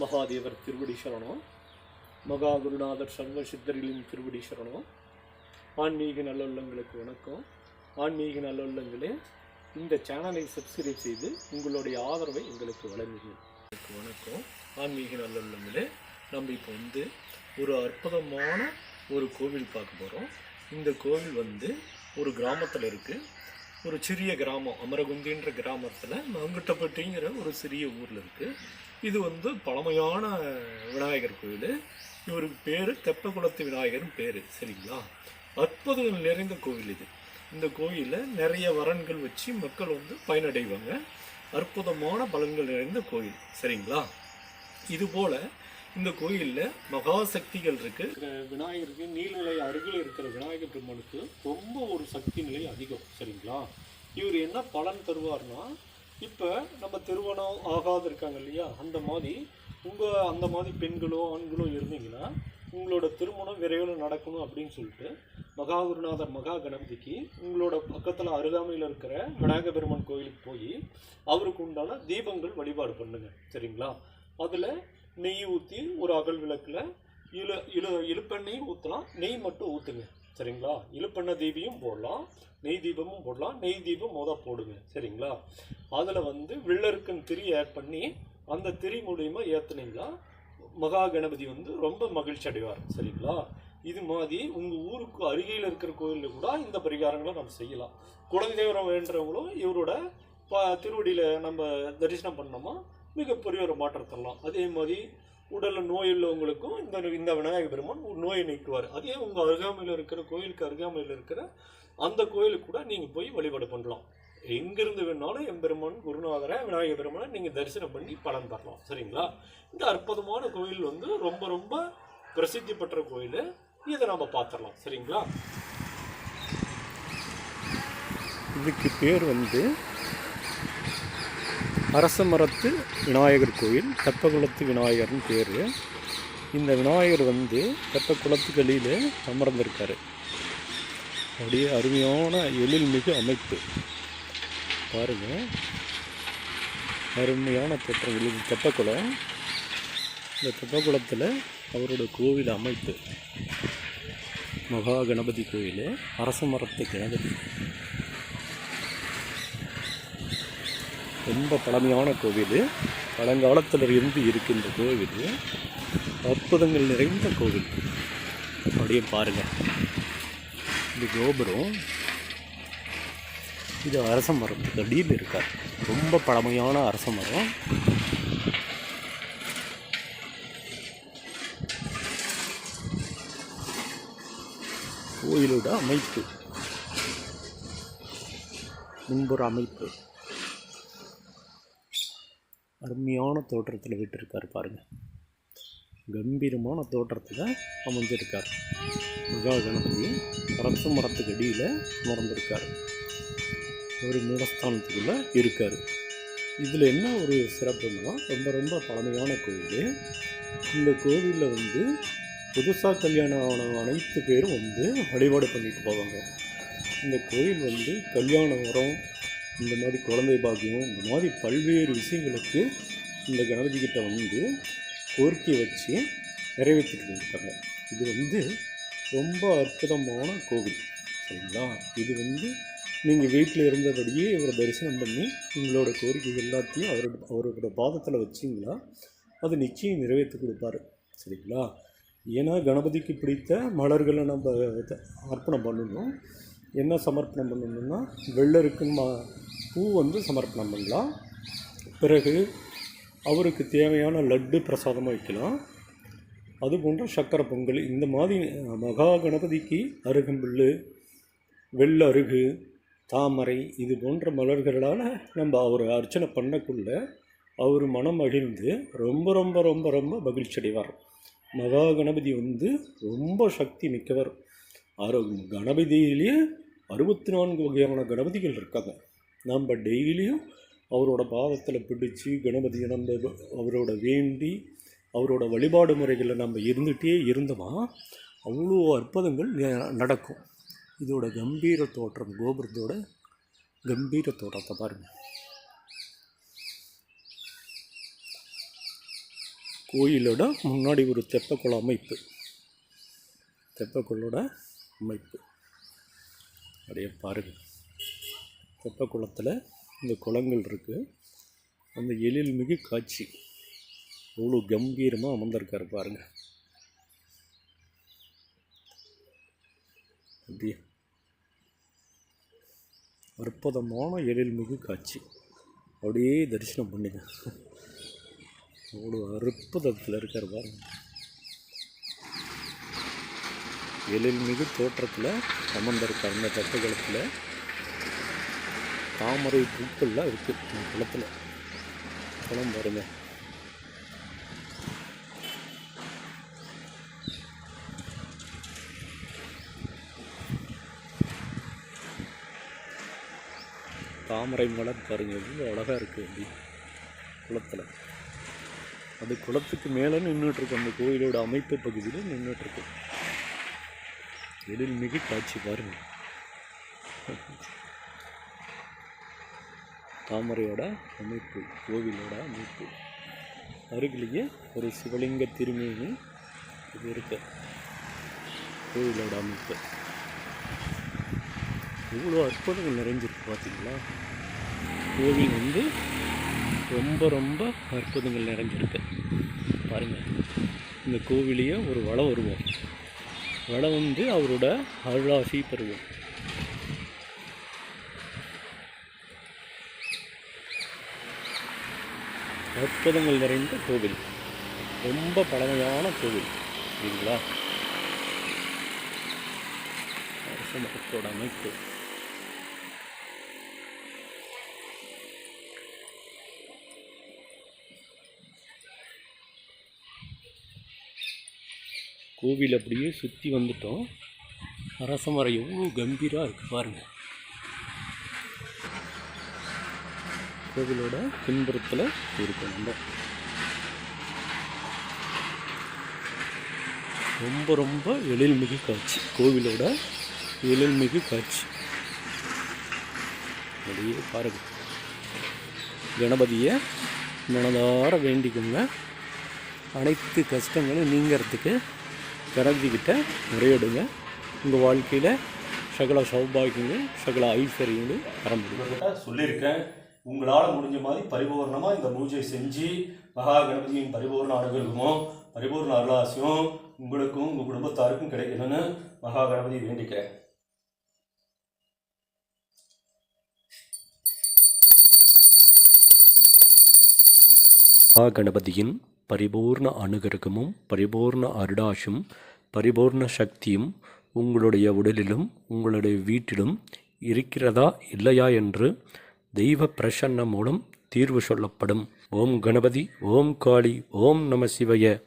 மகாதேவர் திருவடி சரணம் மகா குருநாதர் சர்வ சித்தர்களின் திருவடி சரணம் ஆன்மீக நல்லுள்ளங்களுக்கு வணக்கம். ஆன்மீக நல்லுள்ளங்களே இந்த சேனலை சப்ஸ்கிரைப் செய்து உங்களுடைய ஆதரவை எங்களுக்கு வழங்குங்கள். வணக்கம். ஆன்மீக நல்லுள்ளங்களே நம்ம இப்போ வந்து ஒரு அற்புதமான ஒரு கோவில் பார்க்க போகிறோம் இந்த கோவில் வந்து ஒரு கிராமத்தில் இருக்குது ஒரு சிறிய கிராமம் அமரகுந்தின்ற கிராமத்தில் மங்குட்டப்பட்டிங்கிற ஒரு சிறிய ஊரில் இருக்குது இது வந்து பழமையான விநாயகர் கோயில். இவருக்கு பேர் தெப்பகுளத்து விநாயகர்னு பேர் சரிங்களா? அற்புதங்கள் நிறைந்த கோவில் இது. இந்த கோயிலில் நிறைய வரன்கள் வச்சு மக்கள் வந்து பயனடைவாங்க. அற்புதமான பலன்கள் நிறைந்த கோயில் சரிங்களா? இதுபோல் இந்த கோயிலில் மகா சக்திகள் விநாயகருக்கு நீர்நிலை அருகில் இருக்கிற விநாயகர் பெருமனுக்கு ரொம்ப ஒரு சக்தி நிலை அதிகம் சரிங்களா? இவர் என்ன பலன் தருவார்னா இப்போ நம்ம திருமணம் ஆகாது இருக்காங்க இல்லையா? அந்த மாதிரி உங்கள் அந்த மாதிரி பெண்களோ ஆண்களோ இருந்தீங்கன்னா உங்களோட திருமணம் விரைவில் நடக்கணும் அப்படின்னு சொல்லிட்டு மகாகுருநாதர் மகா கணபதிக்கு உங்களோட பக்கத்தில் அருகாமையில் இருக்கிற விநாயக பெருமான் கோயிலுக்கு போய் அவருக்கு உண்டான தீபங்கள் வழிபாடு பண்ணுங்க. சரிங்களா? அதில் நெய் ஊற்றி ஒரு அகல் விளக்கில் இழு இழு இழுப்பெண்ணையும் ஊற்றலாம் நெய் மட்டும் ஊற்றுங்க சரிங்களா? இழுப்பெண்ண தீபியும் போடலாம் நெய் தீபமும் போடலாம் நெய் தீபம் மொத போடுங்க சரிங்களா? அதில் வந்து வில்லருக்கன் திரி ஆட் பண்ணி அந்த திரி மூலியமா ஏற்றுனீங்கன்னா மகா கணபதி வந்து ரொம்ப மகிழ்ச்சி அடைவார் சரிங்களா? இது மாதிரி உங்கள் ஊருக்கு அருகில் இருக்கிற கோயிலில் கூட இந்த பரிகாரங்களை நம்ம செய்யலாம். குலதெய்வம் வேண்டவங்களும் இவரோட ப திருவடியில் நம்ம தரிசனம் பண்ணோமா மிகப்பெரிய ஒரு மாற்றம் தரலாம் அதே மாதிரி உடலில் நோய் உள்ளவங்களுக்கும் இந்த இந்த விநாயகர் பெருமான் நோயை நீக்குவார். அதே உங்கள் அருகாமையில் இருக்கிற கோயிலுக்கு அருகாமையில் இருக்கிற அந்த கோயிலுக்கு கூட நீங்கள் போய் வழிபாடு பண்ணலாம். எங்கிருந்து வேணாலும் எம்பெருமான் குருநாதரை விநாயகர் பெருமானை நீங்கள் தரிசனம் பண்ணி பலன் தரலாம். சரிங்களா? இந்த அற்புதமான கோயில் வந்து ரொம்ப ரொம்ப பிரசித்தி பெற்ற கோயில். இதை நம்ம பார்த்துடலாம். சரிங்களா? இதுக்கு பேர் வந்து அரச மரத்து விநாயகர் கோயில் தெப்பகுளத்து விநாயகர்னு பேர். இந்த விநாயகர் வந்து தெப்பக்குளத்துக்கு அடியில் அமர்ந்திருக்கார். அப்படியே அருமையான எழில்மிகு அமைப்பு. பாருங்க. அருமையான தோற்றம். இது தெப்பக்குளம். இந்த தெப்பக்குளத்தில் அவரோட கோவில் அமைப்பு. மகா கணபதி கோயில். அரச மரத்து கணபதி. ரொம்ப பழமையான கோவில். பழங்காலத்தில் இருந்து இருக்கின்ற கோவில். அற்புதங்கள் நிறைந்த கோவில். அப்படியே பாருங்கள் இது கோபுரம் இது அரச மரத்துக்கு அடியில் இருக்கார் ரொம்ப பழமையான அரச மரம். கோயிலோட அமைப்பு. முன்புற அமைப்பு. அருமையான தோற்றத்தில் விட்டுருக்கார் பாருங்கள் கம்பீரமான தோற்றத்தில் அமைஞ்சிருக்கார். மகா கணபதி அரச மரத்துக்கு அடியில் அமர்ந்திருக்கார். ஒரு மூலஸ்தானத்துக்குள்ளே இருக்கார். இதில் என்ன ஒரு சிறப்புன்னா ரொம்ப ரொம்ப பழமையான கோவில் இந்த கோவிலில் வந்து புதுசாக கல்யாணம் ஆன அனைத்து பேரும் வந்து வழிபாடு பண்ணிட்டு போவாங்க. இந்த கோயில் வந்து கல்யாண வரம் இந்த மாதிரி குழந்தை பாக்கியம் இந்த மாதிரி பல்வேறு விஷயங்களுக்கு இந்த கணபதி கிட்ட வந்து கோரிக்கை வச்சு நிறைவேற்றிட்டு இருக்காங்க. இது வந்து ரொம்ப அற்புதமான கோவில் சரிங்களா? இது வந்து நீங்கள் வீட்டில் இருந்தபடியே இவரை தரிசனம் பண்ணி உங்களோட கோரிக்கை எல்லாத்தையும் அவரோட அவரோட பாதத்தில் வச்சிங்களா அது நிச்சயம் நிறைவேற்றி கொடுப்பாரு சரிங்களா? ஏன்னா கணபதிக்கு பிடித்த மலர்களை நம்ம அர்ப்பணம் பண்ணணும். என்ன சமர்ப்பணம் பண்ணணும்னா வெள்ளருக்கு பூ வந்து சமர்ப்பணம் பண்ணலாம். பிறகு அவருக்கு தேவையான லட்டு பிரசாதமாக வைக்கலாம். அது போன்ற சக்கரை பொங்கல் இந்த மாதிரி மகா கணபதிக்கு அருகம்புல் வெள்ளருகு தாமரை இது போன்ற மலர்களால் நம்ம அவர் அர்ச்சனை பண்ணக்குள்ள அவர் மனம் மகிழ்ந்து ரொம்ப ரொம்ப ரொம்ப ரொம்ப மகிழ்ச்சி அடைவார். மகா கணபதி வந்து ரொம்ப சக்தி மிக்கவர். ஆரோ கணபதியிலேயே அறுபத்தி நான்கு வகையான கணபதிகள் இருக்காங்க. நம்ம டெய்லியும் அவரோட பாதத்தில் பிடிச்சி கணபதியை நம்ம அவரோட வேண்டி அவரோட வழிபாடு முறைகளில் நம்ம இருந்துகிட்டே இருந்தோமா அவ்வளோ அற்புதங்கள் நடக்கும். இதோட கம்பீர தோற்றம் கோபுரத்தோட கம்பீர தோற்றத்தை பாருங்கள் கோயிலோட முன்னாடி ஒரு தெப்பக்குள அமைப்பு. தெப்பக்குளோட அமைப்பு. அப்படியே பாருங்கள் தெப்பக்குளத்தில் இந்த குளங்கள் இருக்குது அந்த எழில்மிகு காட்சி. அவ்வளோ கம்பீரமாக அமர்ந்திருக்கார் பாருங்கள் அப்படியே. அற்புதமான எழில்மிகு காட்சி. அப்படியே தரிசனம் பண்ணுங்க. அவ்வளோ அற்புதத்தில் இருக்கார் பாருங்கள் எழில்மிகு தோற்றத்தில் அமர்ந்திருக்கார் இந்த தட்டுக்களத்தில் தாமரை பூக்கள்லாம் இருக்குது இந்த குளத்தில். குளம் பாருங்க. தாமரை மலர் பாருங்க எவ்வளோ அழகாக இருக்குது அப்படி குளத்தில். அது குளத்துக்கு மேலே நின்றுட்டுருக்கு அந்த கோயிலோட அமைப்பு பகுதியில் நின்றுட்டுருக்கு எழில்மிகு காட்சி பாருங்கள் தாமரையோட அமைப்பு கோவிலோட அமைப்பு. அருகிலேயே ஒரு சிவலிங்க திருமேனி இது இருக்கு. கோவிலோட அமைப்பு. இவ்வளோ அற்புதங்கள் நிறைஞ்சிருக்கு பார்த்தீங்களா? கோவில் வந்து ரொம்ப ரொம்ப அற்புதங்கள் நிறைஞ்சிருக்கு. பாருங்கள் இந்த கோவிலையே ஒரு வளம் வருவோம் வளம் வந்து அவரோட அருளாசி பருவம் அற்புதங்கள் நிறைந்த கோவில். ரொம்ப பழமையான கோவில். சரிங்களா அரசமத்தோட அமைப்பு. கோவில் அப்படியே சுற்றி வந்துட்டோம். அரச மரம் எவ்வளோ கம்பீராக இருக்குது பாருங்கள் கோவிலோட பின்புறத்தில் இருக்கும் நம்ம. ரொம்ப ரொம்ப எழில்மிகு காட்சி. கோவிலோட எழில்மிகு காட்சி. அப்படியே பாருங்க. கணபதியை மனதார வேண்டிக்கோங்க. அனைத்து கஷ்டங்களும் நீங்கிறதுக்கு கணபதிக்கிட்ட முறையிடுங்க. உங்கள் வாழ்க்கையில் சகல சௌபாகியங்கள் சகல ஐஸ்வர்யங்களும் வர முடியும். சொல்லியிருக்கேன். உங்களால் முடிஞ்ச மாதிரி பரிபூர்ணமாக இந்த பூஜை செஞ்சு மகா கணபதியின் பரிபூர்ண அனுகிரகமும் பரிபூர்ண அருளாசியும் உங்களுக்கும் உங்கள் குடும்பத்தாருக்கும் கிடைக்கணும்னு மகா கணபதி வேண்டிக்கிறேன். மகா கணபதியின் பரிபூர்ண அனுகிரகமும் பரிபூர்ண அருடாஷும் பரிபூர்ண சக்தியும் உங்களுடைய உடலிலும் உங்களுடைய வீட்டிலும் இருக்கிறதா இல்லையா என்று தெய்வ பிரசன்னம் மூலம் தீர்வு சொல்லப்படும். ஓம் கணபதி ஓம் காளி ஓம் நம சிவய.